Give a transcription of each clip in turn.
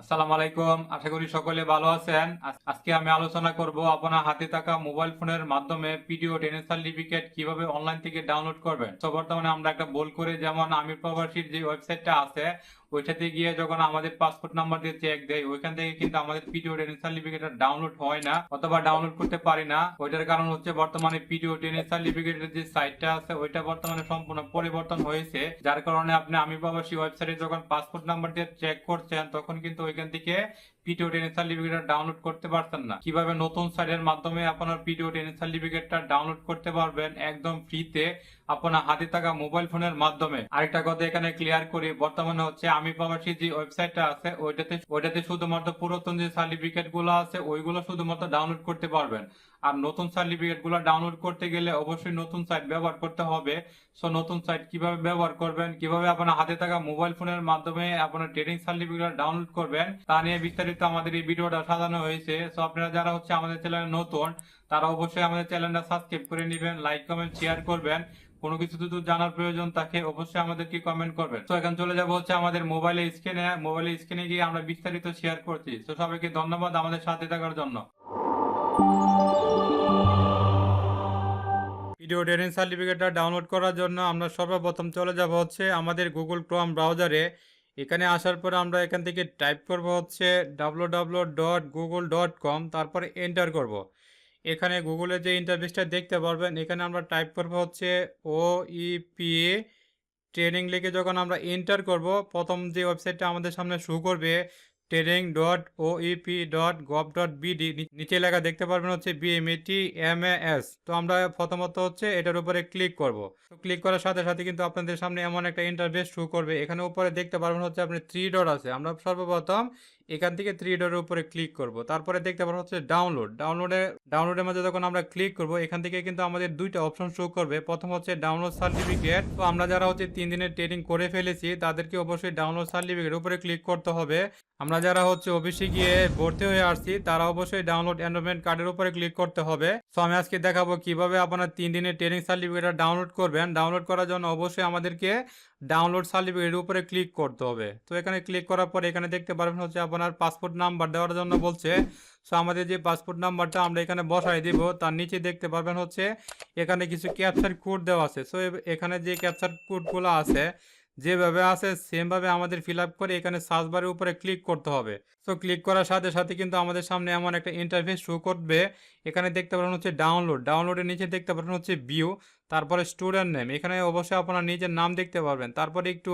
আসসালামু আলাইকুম। আশা করি সকলে ভালো আছেন। আজকে আমি আলোচনা করব আপনার হাতে থাকা মোবাইল ফোনের মাধ্যমে পিডিও টেনিস সার্টিফিকেট কীভাবে অনলাইন থেকে ডাউনলোড করবেন। তো বর্তমানে আমরা একটা ভুল করে যেমন আমি প্রবাসীর যে ওয়েবসাইটটা আছে, ওইটাতে গিয়ে যখন আমাদের পাসপোর্ট নাম্বার দিয়ে চেক দেয় ওইখান থেকে কিন্তু আমাদের পিডিও টেনিস সার্টিফিকেট ডাউনলোড হয় না অথবা ডাউনলোড করতে পারি না। ওইটার কারণ হচ্ছে বর্তমানে পিডিও টেনিস সার্টিফিকেটের যে সাইটটা আছে, ওইটা বর্তমানে সম্পূর্ণ পরিবর্তন হয়েছে। যার কারণে আপনি আমি প্রবাসী ওয়েবসাইটে যখন পাসপোর্ট নাম্বার দিয়ে চেক করছেন, তখন কিন্তু ওইখান থেকে পিডিও টেনিস সার্টিফিকেট ডাউনলোড করতে পারছেন না। কীভাবে নতুন সাইটের মাধ্যমে আপনার পিডিও টেনিস সার্টিফিকেটটা ডাউনলোড করতে পারবেন একদম ফ্রিতে আপনার হাতে থাকা মোবাইল ফোনের মাধ্যমে। আরেকটা কথা এখানে ক্লিয়ার করি, বর্তমানে হচ্ছে আমি প্রবাসী যে ওয়েবসাইটটা আছে, ওইটাতে ওইটাতে শুধুমাত্র পুরাতন যে সার্টিফিকেটগুলো আছে, ওইগুলো শুধুমাত্র ডাউনলোড করতে পারবেন। আর নতুন সার্টিফিকেটগুলো ডাউনলোড করতে গেলে অবশ্যই নতুন সাইট ব্যবহার করতে হবে। সো নতুন সাইট কীভাবে ব্যবহার করবেন, কীভাবে আপনার হাতে থাকা মোবাইল ফোনের মাধ্যমে আপনার ট্রেডিং সার্টিফিকেট ডাউনলোড করবেন, তা নিয়ে বিস্তারিত আমাদের এই ভিডিওটা সাজানো হয়েছে সো আপনারা যারা হচ্ছে আমাদের চ্যানেলে নতুন, তারা অবশ্যই আমাদের চ্যানেলটা সাবস্ক্রাইব করে নেবেন লাইক কমেন্ট শেয়ার করবেন। কোনো কিছু যদি জানার প্রয়োজন থাকে, অবশ্যই আমাদেরকে কমেন্ট করবেন। তো এখন চলে যাব হচ্ছে আমাদের মোবাইলে স্ক্রিনে মোবাইলে স্ক্রিনে গিয়ে আমরা বিস্তারিত শেয়ার করছি। তো সবাইকে ধন্যবাদ আমাদের সাথে থাকার জন্য। ভিডিও ট্রেনিং সার্টিফিকেটটা ডাউনলোড করার জন্য আমরা সর্বপ্রথম চলে যাব হচ্ছে আমাদের গুগল ক্রোম ব্রাউজারে এখানে আসার পরে আমরা এখান থেকে টাইপ করব হচ্ছে W dot Google dot com তারপরে এন্টার করব। এখানে গুগলের যে ইন্টারভিউসটা দেখতে পারবেন, এখানে আমরা টাইপ করব হচ্ছে ও ইপি ট্রেনিং লিখে যখন আমরা এন্টার করব, প্রথম যে ওয়েবসাইটটা আমাদের সামনে শুরু করবে training dot O E P dot gov dot B D নিচে লেখা দেখতে পারবেন হচ্ছে বিএমএটি এম এস তো আমরা প্রথমত হচ্ছে এটার উপরে ক্লিক করব। তো ক্লিক করার সাথে সাথে কিন্তু আপনাদের সামনে এমন একটা ইন্টারভেস শুরু করবে। এখানে উপরে দেখতে পারবেন হচ্ছে আপনি থ্রি ডট আছে। আমরা সর্বপ্রথম এখান থেকে থ্রি ডটের উপরে ক্লিক করব। তারপরে দেখতে পারবেন হচ্ছে ডাউনলোড ডাউনলোডে ডাউনলোডের মধ্যে যখন আমরা ক্লিক করব, এখান থেকে কিন্তু আমাদের দুইটা অপশন শো করবে। প্রথম হচ্ছে ডাউনলোড সার্টিফিকেট তো আমরা যারা হচ্ছে তিন দিনের ট্রেনিং করে ফেলেছি, তাদেরকে অবশ্যই ডাউনলোড সার্টিফিকেটের উপরে ক্লিক করতে হবে। আমরা যারা হচ্ছে অফিসে গিয়ে ভর্তি হয়ে আসছি, তারা অবশ্যই ডাউনলোড এনরোলমেন্ট কার্ডের উপরে ক্লিক করতে হবে। সো আমি আজকে দেখাবো কীভাবে আপনার তিন দিনের ট্রেনিং সার্টিফিকেট ডাউনলোড করবেন। ডাউনলোড করার জন্য অবশ্যই আমাদেরকে ডাউনলোড সার্টিফিকেটের উপরে ক্লিক করতে হবে। তো এখানে ক্লিক করার পর এখানে দেখতে পারবেন হচ্ছে আপনার পাসপোর্ট নাম্বার দেওয়ার জন্য বলছে। সো আমাদের যে পাসপোর্ট নাম্বারটা আমরা এখানে বসাই দিব, তার নিচে দেখতে পারবেন হচ্ছে, এখানে কিছু ক্যাপচার কোড দেওয়া আছে। সো এখানে যে ক্যাপচার কোডগুলো আছে, যেভাবে আছে, সেমভাবে আমাদের ফিল করে এখানে সার্চ বারের উপরে ক্লিক করতে হবে। সো ক্লিক করার সাথে সাথে কিন্তু আমাদের সামনে এমন একটা ইন্টারফেস শো করবে। এখানে দেখতে পারেন হচ্ছে ডাউনলোড ডাউনলোডের নিচে দেখতে পারেন হচ্ছে ভিউ তারপরে স্টুডেন্ট নেম এখানে অবশ্যই আপনার নিজের নাম দেখতে পারবেন। তারপরে একটু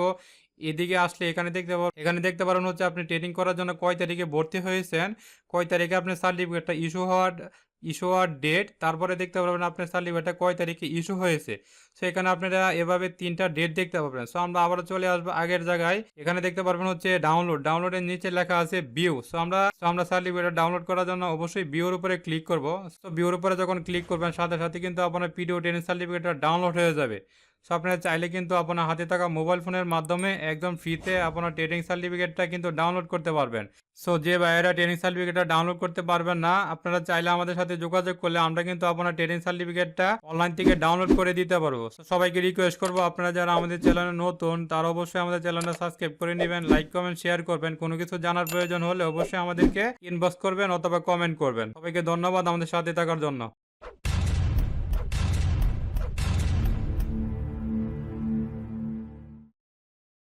এদিকে আসলে এখানে দেখতে পাবেন এখানে দেখতে পারেন হচ্ছে আপনি ট্রেনিং করার জন্য কয় তারিখে ভর্তি হয়েছেন, কয় তারিখে আপনার সার্টিফিকেটটা ইস্যু হওয়ার ইস্যু হওয়ার ডেট তারপরে দেখতে পারবেন আপনার সার্টিফিকেটটা কয় তারিখে ইস্যু হয়েছে। সো এখানে আপনারা এভাবে তিনটা ডেট দেখতে পাবেন। সো আমরা আবারও চলে আসব আগের জায়গায়। এখানে দেখতে পারবেন হচ্ছে ডাউনলোড ডাউনলোডের নিচে লেখা আছে ভিউ সো আমরা সো আমরা সার্টিফিকেট ডাউনলোড করার জন্য অবশ্যই ভিউর উপরে ক্লিক করব। সো ভিউর উপরে যখন ক্লিক করবেন, সাথে সাথে কিন্তু আপনার পিডিও ট্রেনিং সার্টিফিকেটটা ডাউনলোড হয়ে যাবে। সো আপনারা চাইলে কিন্তু আপনার হাতে থাকা মোবাইল ফোনের মাধ্যমে একদম ফ্রিতে আপনার ট্রেনিং সার্টিফিকেটটা কিন্তু ডাউনলোড করতে পারবেন। সো যে ভাইয়েরা ট্রেনিং সার্টিফিকেটটা ডাউনলোড করতে পারবেন না, আপনারা চাইলে আমাদের সাথে যোগাযোগ করলে আমরা কিন্তু আপনার ট্রেনিং সার্টিফিকেটটা অনলাইন থেকে ডাউনলোড করে দিতে পারব। সবাইকে রিকোয়েস্ট করব, আপনারা যারা আমাদের চ্যানেলে নতুন, তারা অবশ্যই আমাদের চ্যানেলটা সাবস্ক্রাইব করে নেবেন লাইক কমেন্ট শেয়ার করবেন। কোনো কিছু জানার প্রয়োজন হলে অবশ্যই আমাদেরকে ইনবক্স করবেন অথবা কমেন্ট করবেন। সবাইকে ধন্যবাদ আমাদের সাথে থাকার জন্য।